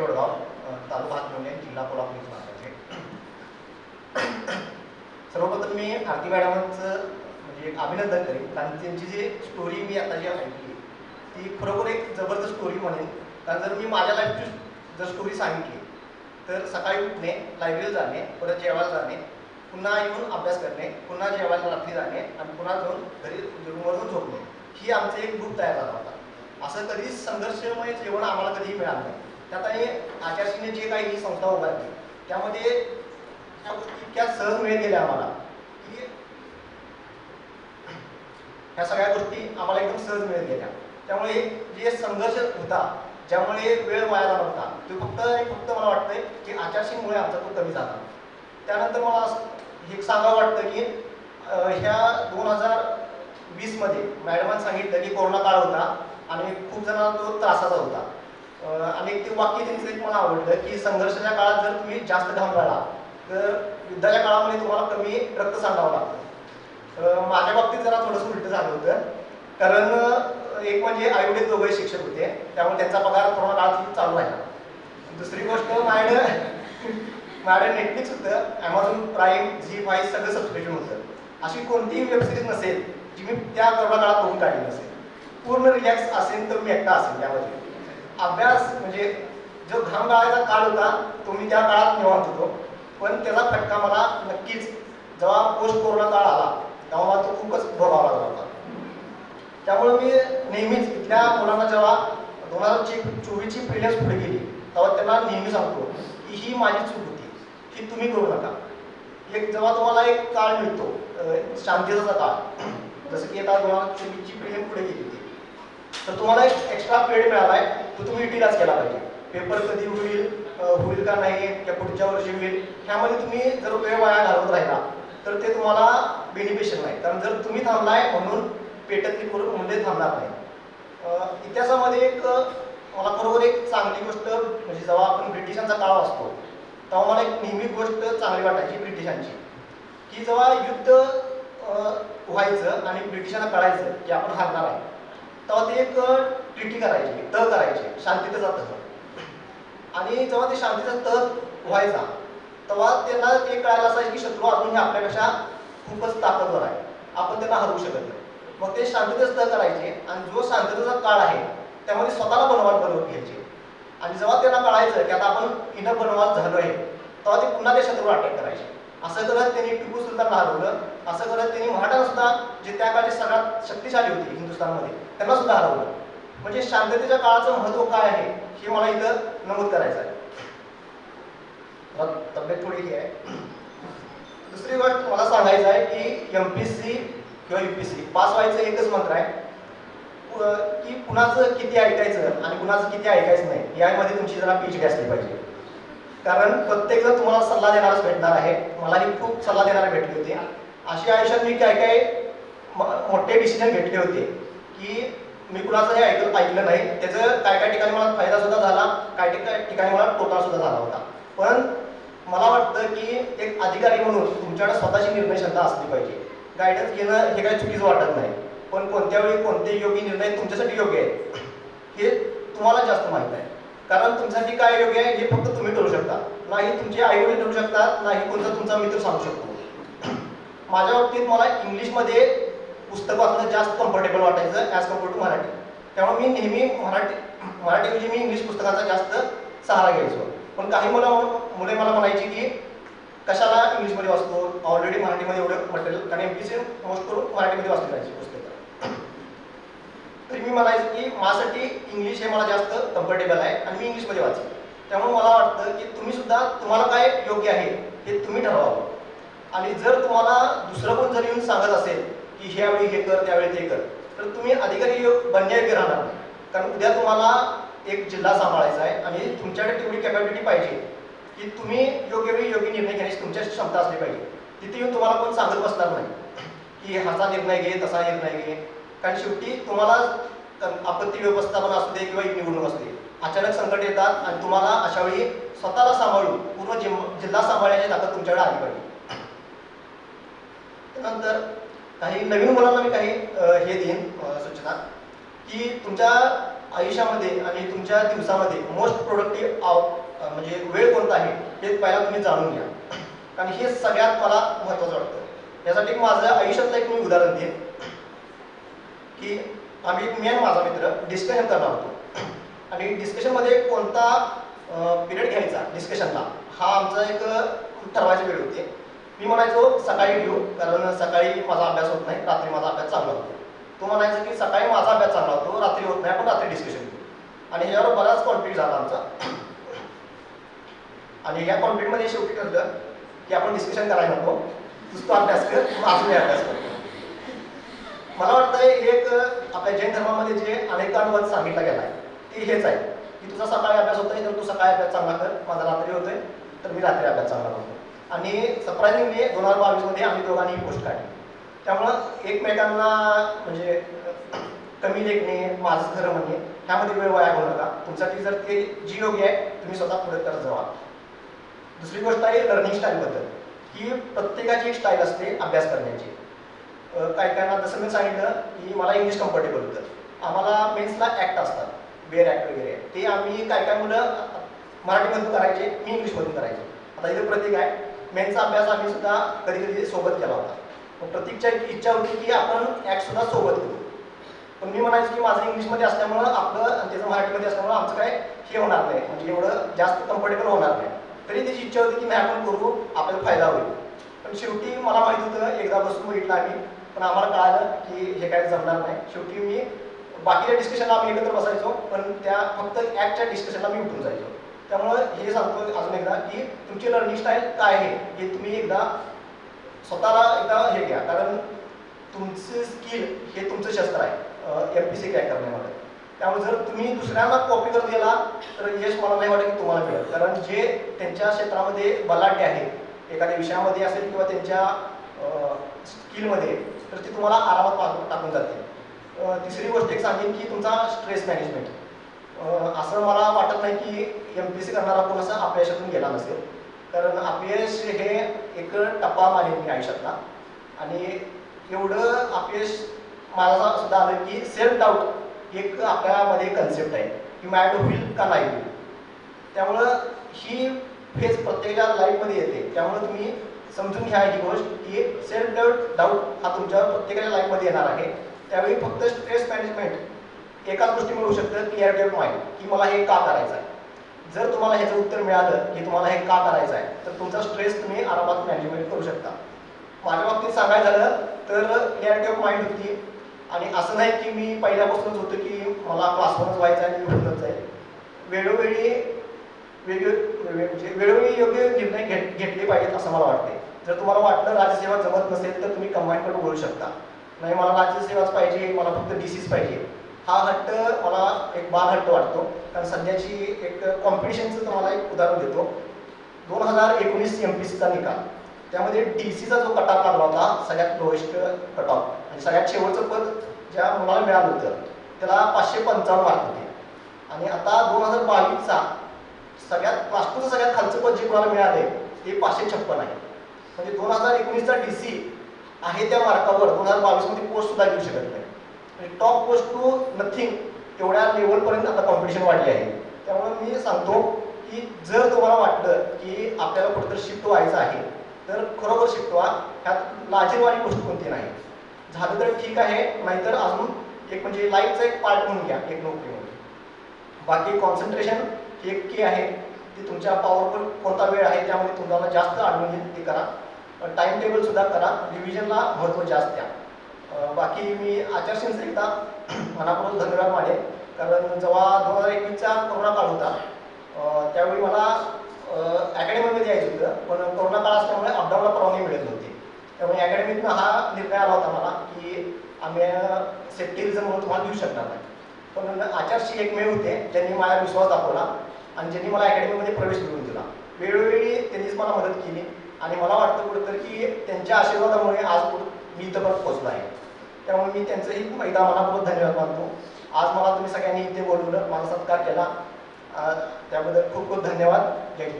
वडगाव तालुका हातमुंडे जिल्हा कोल्हापूर इथून सर्वप्रथम मी आरती मॅडमांचं म्हणजे एक अभिनंदन करेन. कारण त्यांची जी स्टोरी मी आता जी ऐकली ती खरोखर एक जबरदस्त स्टोरी म्हणेन. कारण जर मी माझ्या लाईफची जर स्टोरी सांगितली तर सकाळी उठणे लायब्ररीला जाणे परत जेवायला जाणे पुन्हा येऊन अभ्यास करणे पुन्हा जेवायला रात्री जाणे आणि पुन्हा जाऊन घरी रूमवरून झोपणे ही आमचे एक ग्रुप तयार झाला होता. असं कधीच संघर्षमय जेवण आम्हाला कधीही मिळालं नाही. त्यात आणि आचारशीने जे काही ही संस्था उभारली त्यामध्ये त्या गोष्टी इतक्या सहज मिळत गेल्या आम्हाला की ह्या सगळ्या गोष्टी आम्हाला एकदम सहज मिळत गेल्या. त्यामुळे जे संघर्ष होता ज्यामुळे वेळ वाया जाणार होता ते फक्त आणि फक्त मला वाटतंय की आचारशीमुळे आमचा तो कमी झाला. त्यानंतर मला असं हे सांगावं वाटतं की ह्या दोन हजार वीसमध्ये मॅडमांनी सांगितलं की कोरोना काळ होता आणि खूप जणांना तो त्रासाचा होता. आणि ते वाक्य त्यांचं एक मला आवडलं की संघर्षाच्या काळात जर तुम्ही जास्त घाम तर युद्धाच्या काळामध्ये तुम्हाला कमी रक्त सांडावं लागतं. माझ्या बाबतीत जरा थोडंसं उलटं झालं होतं. कारण एक म्हणजे आईवडील दोघे शिक्षक होते. त्यामुळे त्यांचा पगार कोरोना काळात चालू आहे. दुसरी गोष्ट माझ्याकडं माझ्याकडे नेटफ्लिक्स होतं. ॲमेझॉन प्राईम झी फाय सगळं सबस्क्रिप्शन होतं. अशी कोणतीही वेबसिरीज नसेल जी मी त्या कोरोना काळात बघून काढली नसेल. पूर्ण रिलॅक्स असेल तर मी एकटा असेल त्यामध्ये. अभ्यास म्हणजे जो घाम गाळायचा काळ होता तो मी त्या काळात निवांत होतो. पण त्याचा फटका मला नक्कीच जेव्हा पोस्ट कोरोना काळ आला तेव्हा मला तो खूपच भोगावा लागला होता. त्यामुळे मी नेहमीच इथल्या मुलांना जेव्हा दोन हजार चोवीसची प्रिलियम्स पुढे गेली तेव्हा त्यांना नेहमी सांगतो की ही माझी चूक होती ही तुम्ही करू नका. एक जेव्हा तुम्हाला एक काळ मिळतो शांतीचा काळ जसं की आता दोन हजार चोवीसची पिढी पुढे गेली होती. तर तुम्हाला एक एक्स्ट्रा पिरियड मिळाला आहे तो तुम्ही युटिलाइज केला पाहिजे. पेपर कधी होईल होईल का नाही किंवा पुढच्या वर्षी होईल ह्यामध्ये तुम्ही जर वेळ वाया घालवत राहिला तर ते तुम्हाला बेनिफिशियल नाही. कारण जर तुम्ही थांबलाय म्हणून पेटतली पूर्ण म्हणजे थांबणार नाही इतिहासामध्ये एक मला बरोबर एक चांगली गोष्ट म्हणजे जेव्हा आपण ब्रिटिशांचा काळ असतो तेव्हा मला एक नेहमी गोष्ट चांगली वाटायची ब्रिटिशांची. की जेव्हा युद्ध व्हायचं आणि ब्रिटिशांना कळायचं की आपण हारणार आहे तेव्हा ते एक ट्रिटी करायची त करायचे. शांतीचं तह आणि जेव्हा ते शांतीचा त व्हायचा तेव्हा त्यांना ते कळायला असायचं की शत्रू अजून हे आपल्यापेक्षा खूपच ताकदवर आहे. आपण त्यांना हरवू शकत नाही. मग ते शांततेच तह करायचे आणि जो शांततेचा काळ आहे त्यामध्ये स्वतःला बनवाल बनवून घ्यायचे. आणि जेव्हा त्यांना कळायचं की आता आपण हिनं बनवाल झालो आहे तेव्हा ते पुन्हा ते शत्रूला अटॅक करायचे. असं करत त्यांनी टिपू सुलतानला हरवलं. असं करत त्यांनी मराठा सुद्धा जे त्या काळची सगळ्यात शक्तिशाली होती हिंदुस्थानमध्ये त्यांना सुद्धा हरवलं. म्हणजे शांततेच्या काळाचं महत्त्व काय आहे हे मला इथं नमूद करायचं आहे. तब्येत थोडी ही आहे. दुसरी गोष्ट मला सांगायचं आहे की एम पी सी किंवा यू पी सी पास व्हायचं एकच मंत्र आहे. की कुणाचं किती ऐकायचं आणि कुणाचं किती ऐकायचं नाही यामध्ये तुमची जरा पीच घ्यासली पाहिजे. कारण प्रत्येक जण तुम्हाला सल्ला देणारच भेटणार आहे. मलाही खूप सल्ला देणारे भेटले होते. अशी आयुष्यात मी काय काय म- मोठे डिसिजन घेतले होते की मी कुणाचं हे ऐकलं ऐकलं नाही. त्याचं काय काय ठिकाणी मला फायदा सुद्धा झाला काय ठिका- ठिकाणी मला तोटा सुद्धा झाला होता. पण मला वाटतं की एक अधिकारी म्हणून तुमच्याकडे स्वतःची निर्णय क्षमता असली पाहिजे. गायडन्स घेणं हे काही चुकीचं वाटत नाही. पण कोणत्या वेळी कोणते योग्य निर्णय तुमच्यासाठी योग्य आहेत हे तुम्हाला जास्त माहीत आहे. कारण तुमच्यासाठी काय योग्य आहे हे फक्त तुम्ही ठरवू शकता. नाही तुमचे आई वडील ठरवू शकतात नाही कोणता तुमचा मित्र सांगू शकतो. माझ्या बाबतीत मला इंग्लिशमध्ये पुस्तक वाचणं जास्त कम्फर्टेबल वाटायचं ॲज कंपेअर टू मराठी. त्यामुळे मी नेहमी मराठी मराठीऐवजी म्हणजे मी इंग्लिश पुस्तकाचा जास्त सहारा घ्यायचो. पण काही मुलं मुले मला म्हणायची की कशाला इंग्लिशमध्ये वाचतो? ऑलरेडी मराठीमध्ये एवढं मटेरियल कारण एम पी सी मोस्ट करून मराठीमध्ये वाचली पाहिजे पुस्तकं. तरी मी म्हणायचं की माझ्यासाठी इंग्लिश हे मला जास्त कम्फर्टेबल आहे आणि मी इंग्लिशमध्ये वाचेन. त्यामुळे मला वाटतं की तुम्ही सुद्धा तुम्हाला काय योग्य आहे हे तुम्ही ठरवावं. आणि जर तुम्हाला दुसरं कोण जर येऊन सांगत असेल की ह्यावेळी हे कर त्यावेळी ते कर तर तुम्ही अधिकारी योग- बनण्यायोग्य राहणार कारण उद्या तुम्हाला एक जिल्हा सांभाळायचा आहे आणि तुमच्याकडे तेवढी कॅपॅबिलिटी पाहिजे की तुम्ही योग्य वेळी योग्य निर्णय घेण्याची तुमच्या क्षमता असली पाहिजे. तिथे येऊन तुम्हाला कोण सांगत बसणार नाही की हाचा निर्णय घे तसा निर्णय घे. कारण शेवटी तुम्हाला आपत्ती व्यवस्थापन असू दे किंवा एक निवडणूक असू दे अचानक संकट येतात आणि तुम्हाला अशा वेळी स्वतःला सांभाळून पूर्ण जिल्हा सांभाळण्याची ताकद तुमच्याकडे आली पाहिजे. त्यानंतर काही नवीन मुलांना मी काही हे देईन सूचना की तुमच्या आयुष्यामध्ये आणि तुमच्या दिवसामध्ये मोस्ट प्रोडक्टिव्ह म्हणजे वेळ कोणता आहे हे पहिला तुम्ही जाणून घ्या. कारण हे सगळ्यात मला महत्त्वाचं वाटतं. यासाठी माझं आयुष्यातलं एक मी उदाहरण देईन. की आम्ही मी आणि माझा मित्र डिस्कशन करणार होतो. आणि डिस्कशनमध्ये कोणता पिरियड घ्यायचा डिस्कशनला हा आमचा एक ठरवायची वेळ होती. मी म्हणायचो सकाळी घेऊ कारण सकाळी माझा अभ्यास होत नाही रात्री माझा अभ्यास चांगला होतो. तो म्हणायचा की सकाळी माझा अभ्यास चांगला होतो रात्री होत नाही आपण रात्री डिस्कशन घेऊ आणि ह्याच्यावर बराच कॉन्फ्लिक्ट झाला आमचा. आणि या कॉन्फ्लिक्टमध्ये शेवटी ठरलं की आपण डिस्कशन करायला नको. तूच अभ्यास कर अजूनही मी अभ्यास करतो मला वाटतं एक आपल्या जैन धर्मामध्ये जे अनेकांवर सांगितलं गेलं आहे ते हेच आहे. की तुझा सकाळी अभ्यास होतोय तर तू सकाळी अभ्यास चांगला कर माझा रात्री होतोय तर मी रात्री अभ्यास चांगला करतो. आणि सरप्राईझिंगली दोन हजार बावीसमध्ये आम्ही दोघांनी ही पोस्ट काढली. त्यामुळं एकमेकांना म्हणजे कमी लेखणे माझं खरं म्हणणे ह्यामध्ये वेळ वाया घालू नका. तुमच्यासाठी जर ते जी योग्य आहे तुम्ही स्वतः पुढे करत जावा. दुसरी गोष्ट आहे लर्निंग स्टाईलबद्दल ही प्रत्येकाची स्टाईल असते अभ्यास करण्याची. काही काहींना जसं मी सांगितलं की मला इंग्लिश कम्फर्टेबल होतं. आम्हाला मेन्सला ॲक्ट असतात बेअर ॲक्ट वगैरे. ते आम्ही काय काय मुलं मराठीमधून करायचे मी इंग्लिशमधून करायचे. आता इथे प्रतीक आहे. मेन्सचा अभ्यास आम्ही सुद्धा कधी कधी सोबत केला होता. पण प्रतीकच्या इच्छा होती की आपण ॲक्ट सुद्धा सोबत करू. पण मी म्हणायचो की माझं इंग्लिशमध्ये असल्यामुळं आपलं आणि त्याचं मराठीमध्ये असल्यामुळं आमचं काय हे होणार नाही. म्हणजे एवढं जास्त कम्फर्टेबल होणार नाही. तरी त्याची इच्छा होती की नाही आपण करू आपल्याला फायदा होईल. पण शेवटी मला माहीत होतं एकदा बसून बघितलं आम्ही पण आम्हाला कळालं की हे काय जमणार नाही. शेवटी मी बाकीच्या डिस्कशनला आम्ही एकत्र बसायचो पण त्या फक्त ॲक्टच्या डिस्कशनला मी उठून जायचो. त्यामुळं हे सांगतो अजून एकदा की तुमची लर्निंग स्टाईल काय आहे हे तुम्ही एकदा स्वतःला एकदा हे घ्या. कारण तुमचं स्किल हे तुमचं शस्त्र आहे. एम पी सी क्रॅक करण्यामध्ये त्यामुळे जर तुम्ही दुसऱ्यांना कॉपी करत गेला तर यश मला नाही वाटत की तुम्हाला मिळेल. कारण जे त्यांच्या क्षेत्रामध्ये बलाढ्य आहे एखाद्या विषयामध्ये असेल किंवा त्यांच्या स्किलमध्ये तर ती तुम्हाला आरामात टाकून टाकून जाते तिसरी गोष्ट एक सांगेन की तुमचा स्ट्रेस मॅनेजमेंट असं मला वाटत नाही की एम पी सी करणारा कोण असं अपयशातून गेला नसेल. कारण अपयश हे एक टप्पा मानेन मी आयुष्यातला. आणि एवढं अपयश मला सुद्धा आलं की सेल्फ डाऊट एक आपल्यामध्ये कन्सेप्ट आहे की मॅड होईल का नाही होईल. त्यामुळं ही फेज प्रत्येकाच्या लाईफमध्ये येते. त्यामुळं तुम्ही समजून घ्या ही गोष्ट की सेल्फ डाऊट डाऊट हा तुमच्या प्रत्येकाच्या लाईफमध्ये येणार आहे. त्यावेळी फक्त स्ट्रेस मॅनेजमेंट एकाच गोष्टी मिळू शकतं क्लिअरिटी ऑफ माइंड की मला हे का करायचं आहे? जर तुम्हाला ह्याचं उत्तर मिळालं की तुम्हाला हे का करायचं आहे तर तुमचा स्ट्रेस तुम्ही आरामात मॅनेजमेंट करू शकता. माझ्या बाबतीत सांगायचं झालं तर क्लिअरिटी ऑफ माइंड होती. आणि असं नाही की मी पहिल्यापासूनच होतं की मला क्लासवरच व्हायचं आणि मी होतच आहे. वेळोवेळी वेगळे म्हणजे वेळोवेळी योग्य निर्णय घेत घेतले पाहिजेत असं मला वाटते जर तुम्हाला वाटलं राज्यसेवा जमत नसेल तर तुम्ही कंबाईनकडून बोलू शकता. नाही मला राज्यसेवाच पाहिजे मला फक्त डी सीच पाहिजे. हा हट्ट मला एक बाल हट्ट वाटतो. कारण सध्याची एक कॉम्पिटिशनचं तुम्हाला एक उदाहरण देतो. दोन हजार एकोणीस एम पी सीचा निकाल. त्यामध्ये डी सीचा जो कटाप लागला होता सगळ्यात लोएस्ट कटॉप म्हणजे सगळ्यात शेवटचं पद ज्या मुलाला मिळालं होतं त्याला पाचशे पंचावन्न मार्क होते. आणि आता दोन हजार बावीसचा सगळ्यात लास्टचं सगळ्यात खालचं पद जे कोणाला मिळाले ते पाचशे छप्पन आहे. म्हणजे दोन हजार एकोणीसचा डी सी आहे त्या मार्कावर दोन हजार बावीसमध्ये पोस्ट सुद्धा घेऊ शकत नाही. म्हणजे टॉप पोस्ट टू नथिंग एवढ्या लेवलपर्यंत आता कॉम्पिटिशन वाढली आहे. त्यामुळे मी सांगतो की जर तुम्हाला वाटलं की आपल्याला कुठेतरी शिफ्ट व्हायचं आहे तर खरोखर शिफ्ट व्हा. ह्यात लाजीरवाणी गोष्ट कोणती नाही. झालं तर ठीक आहे नाहीतर अजून एक म्हणजे लाईफचा एक पार्ट म्हणून घ्या एक नोकरी म्हणून बाकी कॉन्सन्ट्रेशन हे एक की आहे. ती तुमच्या पॉवरफुल कोणता वेळ आहे त्यामध्ये तुम्हाला जास्त आढळून येईल ते करा. टाइम टेबल सुद्धा करा. रिव्हिजनला महत्त्व जास्त द्या. बाकी मी आचारसंहिता एकदा मनापूर्वक धन्यवाद माने कारण जेव्हा दोन हजार एकवीसचा कोरोना काळ होता त्यावेळी मला अकॅडमीमध्ये यायचं होतं. पण कोरोना काळ असल्यामुळे अपडाऊनला परवानगी मिळत नव्हती. त्यामुळे अकॅडमीतनं हा निर्णय आला होता मला की आम्ही सेफ्टी म्हणून तुम्हाला देऊ शकणार नाही. पण आचारशी एकमेव होते. ज्यांनी माझा विश्वास दाखवला आणि ज्यांनी मला अकॅडमीमध्ये प्रवेश मिळवून दिला. वेळोवेळी त्यांनीच मला मदत केली. आणि मला वाटतं कुठंतरी की त्यांच्या आशीर्वादामुळे आज मी इथं पण पोहोचलो आहे. त्यामुळे मी त्यांचंही एकदा मनापूर्वक धन्यवाद मानतो. आज मला तुम्ही सगळ्यांनी इथे बोलवलं माझा सत्कार केला. त्याबद्दल खूप खूप धन्यवाद. जय